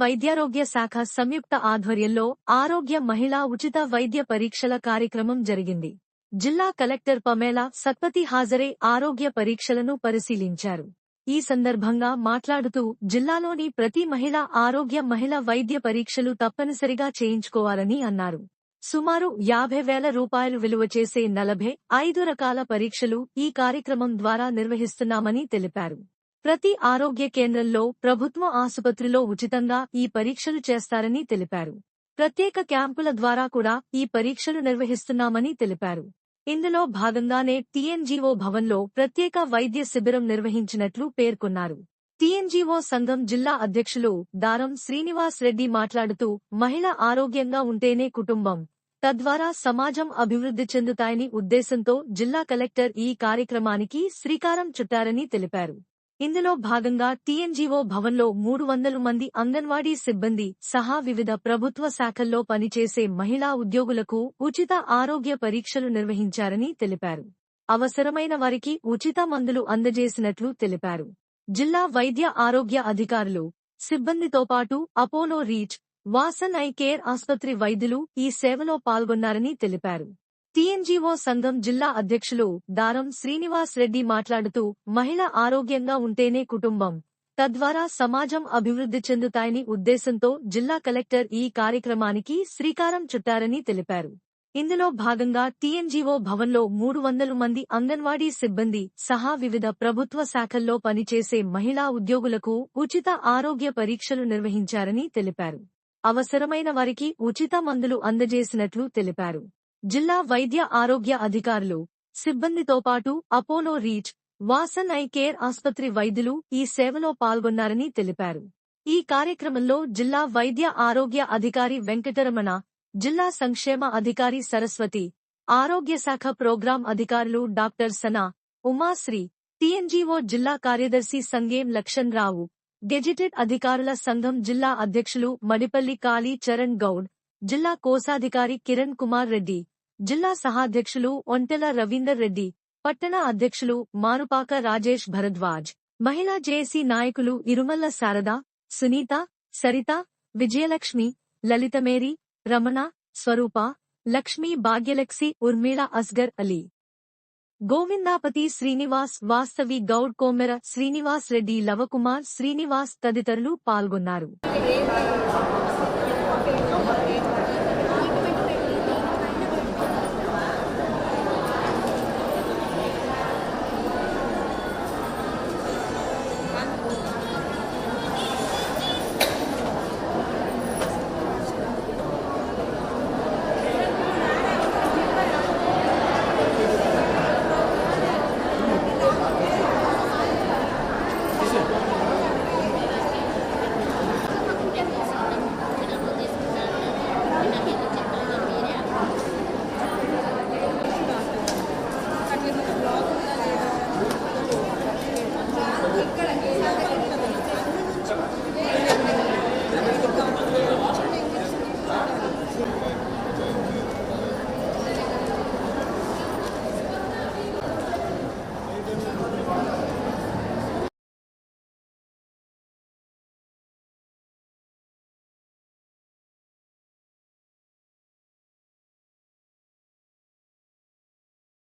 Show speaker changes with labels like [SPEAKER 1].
[SPEAKER 1] వైద్యారోగ్య శాఖ సంయుక్త ఆధ్వర్యంలో ఆరోగ్య మహిళా ఉచిత వైద్య పరీక్షల కార్యక్రమం జరిగింది. జిల్లా కలెక్టర్ పమేలా సత్పతి హాజరే ఆరోగ్య పరీక్షలను పరిశీలించారు. ఈ సందర్భంగా మాట్లాడుతూ జిల్లాలోని ప్రతి మహిళ ఆరోగ్య మహిళ వైద్య పరీక్షలు తప్పనిసరిగా చేయించుకోవాలని అన్నారు. సుమారు యాభై వేల రూపాయలు విలువ చేసే నలభై ఐదు రకాల పరీక్షలు ఈ కార్యక్రమం ద్వారా నిర్వహిస్తున్నామని తెలిపారు. ప్రతి ఆరోగ్య కేంద్రంలో ప్రభుత్వ ఆసుపత్రిలో ఉచితంగా ఈ పరీక్షలు చేస్తారని తెలిపారు. ప్రత్యేక క్యాంపుల ద్వారా కూడా ఈ పరీక్షలు నిర్వహిస్తున్నామని తెలిపారు. ఇందులో భాగంగానే టీఎన్జీఓ భవన్లో ప్రత్యేక వైద్య శిబిరం నిర్వహించినట్లు పేర్కొన్నారు. టీఎన్జీఓ సంఘం జిల్లా అధ్యక్షులు దారం శ్రీనివాస్ రెడ్డి మాట్లాడుతూ మహిళ ఆరోగ్యంగా ఉంటేనే కుటుంబం తద్వారా సమాజం అభివృద్ధి చెందుతాయని ఉద్దేశంతో జిల్లా కలెక్టర్ ఈ కార్యక్రమానికి శ్రీకారం చుట్టారని తెలిపారు. ఇందులో భాగంగా టీఎన్జీఓ భవన్లో మూడు వందల మంది అంగన్వాడీ సిబ్బంది సహా వివిధ ప్రభుత్వ శాఖల్లో పనిచేసే మహిళా ఉద్యోగులకు ఉచిత ఆరోగ్య పరీక్షలు నిర్వహించారని తెలిపారు. అవసరమైన వారికి ఉచిత మందులు అందజేసినట్లు తెలిపారు. జిల్లా వైద్య ఆరోగ్య అధికారులు సిబ్బందితో పాటు Apollo Reach Vasan Eye Care ఆసుపత్రి వైద్యులు ఈ సేవలో పాల్గొన్నారని తెలిపారు. టీఎన్జీఓ సంఘం జిల్లా అధ్యక్షులు దారం శ్రీనివాస్ రెడ్డి మాట్లాడుతూ మహిళ ఆరోగ్యంగా ఉంటేనే కుటుంబం. తద్వారా సమాజం అభివృద్ధి చెందుతాయని ఉద్దేశంతో జిల్లా కలెక్టర్ ఈ కార్యక్రమానికి శ్రీకారం చుట్టారని తెలిపారు. ఇందులో భాగంగా టీఎన్జీఓ భవన్లో మూడు వందల మంది అంగన్వాడీ సిబ్బంది సహా వివిధ ప్రభుత్వ శాఖల్లో పనిచేసే మహిళా ఉద్యోగులకు ఉచిత ఆరోగ్య పరీక్షలు నిర్వహించారని తెలిపారు. అవసరమైన వారికి ఉచిత మందులు అందజేసినట్లు తెలిపారు. జిల్లా వైద్య ఆరోగ్య అధికారులు సిబ్బందితో పాటు Apollo Reach Vasan Eye Care ఆసుపత్రి వైద్యులు ఈ సేవలో పాల్గొన్నారని తెలిపారు. ఈ కార్యక్రమంలో జిల్లా వైద్య ఆరోగ్య అధికారి వెంకటరమణ జిల్లా సంక్షేమ అధికారి సరస్వతి ఆరోగ్య శాఖ ప్రోగ్రాం అధికారులు డాక్టర్ సనా ఉమాశ్రీ టీఎన్జీఓ జిల్లా కార్యదర్శి సంగేం లక్షన్ రావు గెజిటెడ్ అధికారుల సంఘం జిల్లా అధ్యక్షులు మడిపల్లి కాళీ చరణ్ గౌడ్ జిల్లా కోశాధికారి కిరణ్ కుమార్ రెడ్డి జిల్లా సహాధ్యక్షులు ఒంటెల రవీందర్ రెడ్డి పట్టణ అధ్యక్షులు మారుపాక రాజేష్ భరద్వాజ్ మహిళా జేఏసీ నాయకులు ఇరుమల్ల శారద సునీత సరిత విజయలక్ష్మి లలితమేరి రమణ స్వరూప లక్ష్మీ భాగ్యలక్సి ఉర్మిళ అస్గర్ అలీ. గోవిందాపతి శ్రీనివాస్ వాస్తవి గౌడ్ కోమెర శ్రీనివాస్ రెడ్డి లవకుమార్ శ్రీనివాస్ తదితరులు పాల్గొన్నారు.